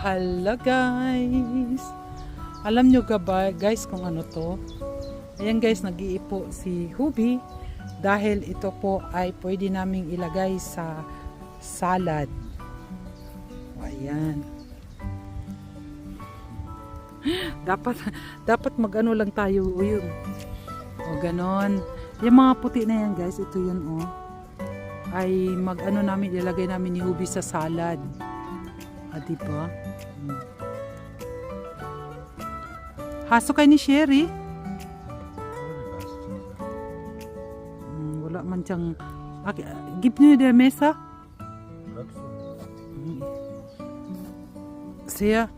Hala guys. Alam nyo ga ba guys kung ano to? Ayan guys, nag-iipo si Hubi dahil ito po ay pwede naming ilagay sa salad. O, Ayan. dapat dapat magano lang tayo yun. O ganon. Yung mga puti na yan guys, ito yun oh. Ay mag-ano namin, ilagay namin ni Hubi sa salad. Ah, di ba? Hmm. Haso kay ni Sherry. Hmm, wala man siyang... Okay, give niyo the mesa. Siya.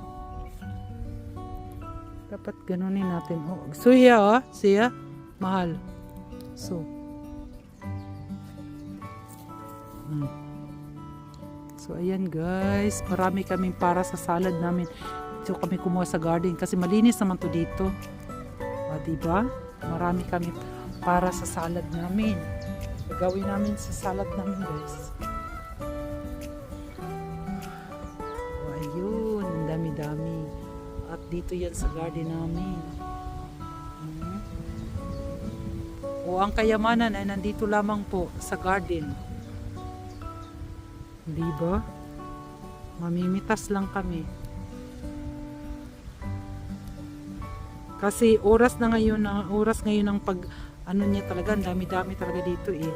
Dapat ganunin natin. Oh, so hiya oh. Siya. Mahal. So. So ayan guys, marami kaming para sa salad namin. Ito kami kumuha sa garden kasi malinis naman to dito. O, diba? Marami kami para sa salad namin. Gagawin namin sa salad namin guys. O, ayun, ang dami-dami. At dito yan sa garden namin. Hmm. O ang kayamanan ay nandito lamang po sa garden. Di ba? Mamimitas lang kami. Kasi oras na ngayon, na oras ngayon ng pag ano niya talaga, dami-dami talaga dito eh.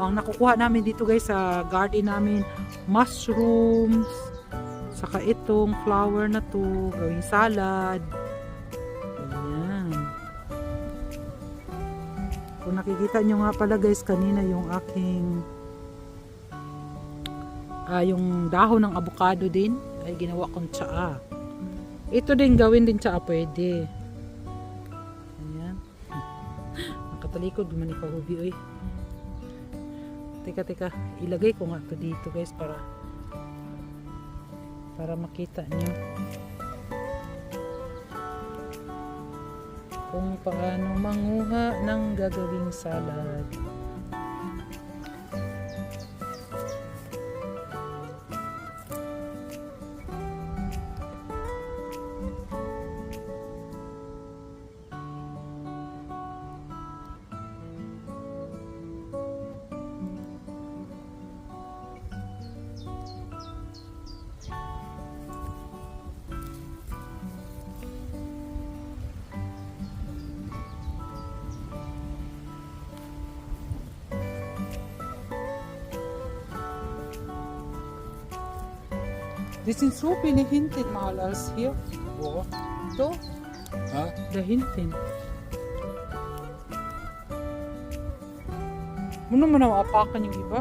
O, ang nakukuha namin dito guys sa garden namin, mushrooms, saka itong flower na to, gawing salad. Ayan. Kung nakikita nyo nga pala guys kanina yung aking ah, yung dahon ng avocado din ay ginawa kong tsaa. Ito din gawin din tsaa pwede. Ayan. Nakatalikod man ni Kahubi oy. Teka teka, ilagay ko nga to dito guys para para makita nyo kung paano manguha ng gagawing salad. Die sind so viele hinten mal als hier. Wo? So, Ha? da hinten. Muna mo na apakan yung iba?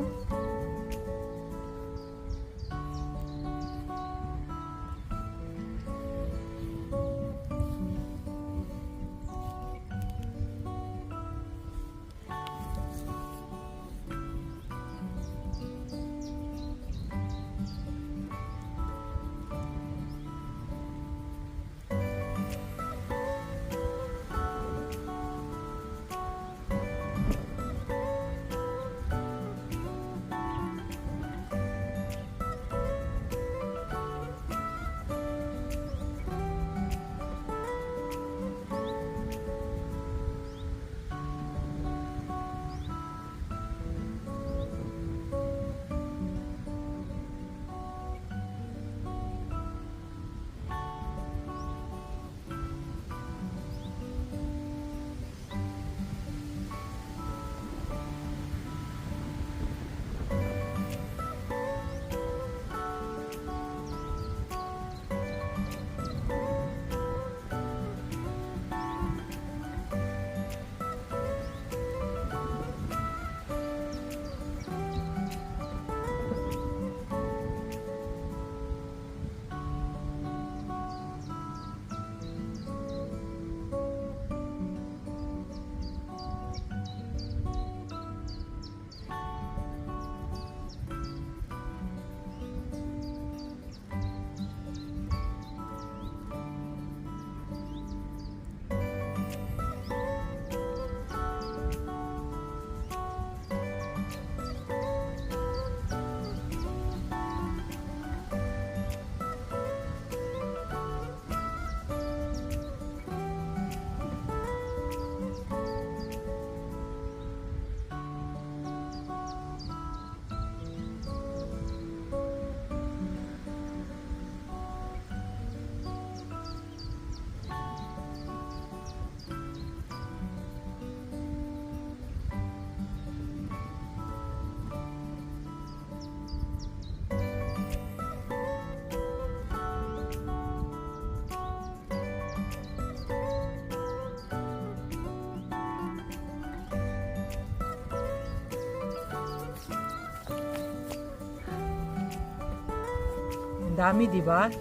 En daarmee die waar.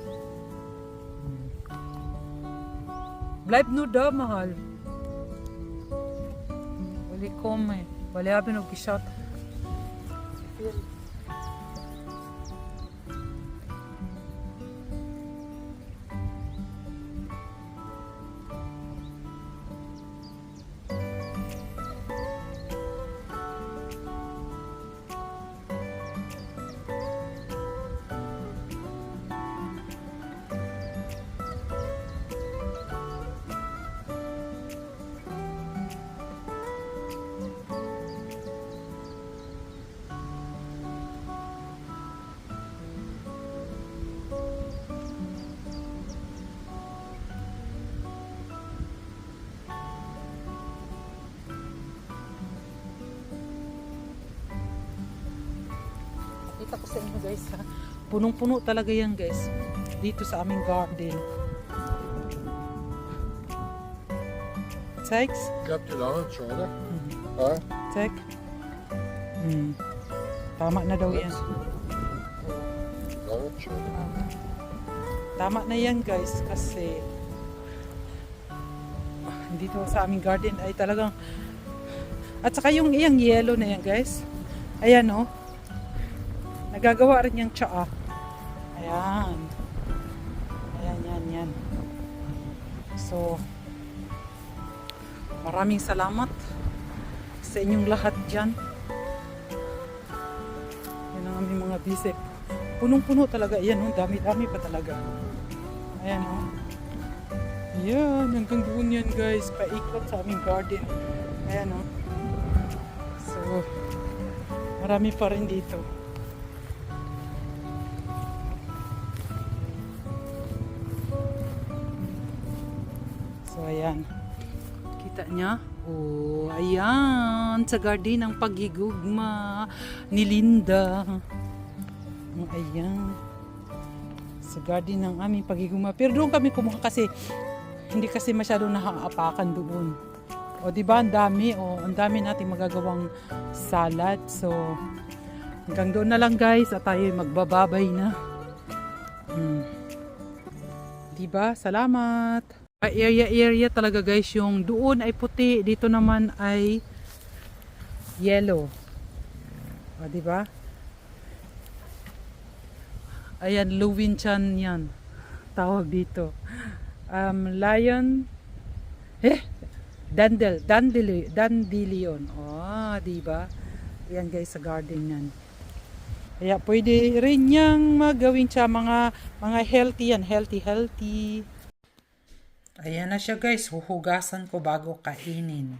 Blijf nu daar, mahal. Ik komen. Wali hebben ook gezet. Kita ko sa inyo guys ha. Punong-puno talaga yan guys. Dito sa aming garden. Zeig's? Ik heb je lange shoulder. Ja, Check. Hmm. Tama na daw yan. Tama na yan guys kasi dito sa aming garden ay talagang at saka yung iyang yellow na yan guys. Ayan oh. Nagagawa rin yung tsaa. Ayan. Ayan, yan, yan. So, maraming salamat sa inyong lahat dyan. Yan ang aming mga bisip. Punong-puno talaga. Ayan, oh, dami-dami pa talaga. Ayan, oh. Ayan, hanggang doon yan, guys. Paikot sa aming garden. Ayan, oh. So, marami pa rin dito. Ayan. Kita niya? Oh, ayan. Sa garden ng paghigugma ni Linda. Oh, ayan. Sa garden ng aming paghigugma. Pero doon kami kumuha kasi hindi kasi masyado nakaapakan doon. O di ba ang dami o ang dami nating magagawang salad. So hanggang doon na lang guys at tayo magbababay na. Hmm. Di ba? Salamat. Area area talaga guys yung doon ay puti, dito naman ay yellow. O di ba? Ayan, Luwinchan yan. Tawag dito. Um, lion. Eh, dandel, dandeli, dandelion. Oh, di ba? Yan guys sa garden yan. Kaya pwede rin niyang magawin siya mga mga healthy yan, healthy healthy. Ayan na siya guys, huhugasan ko bago kainin.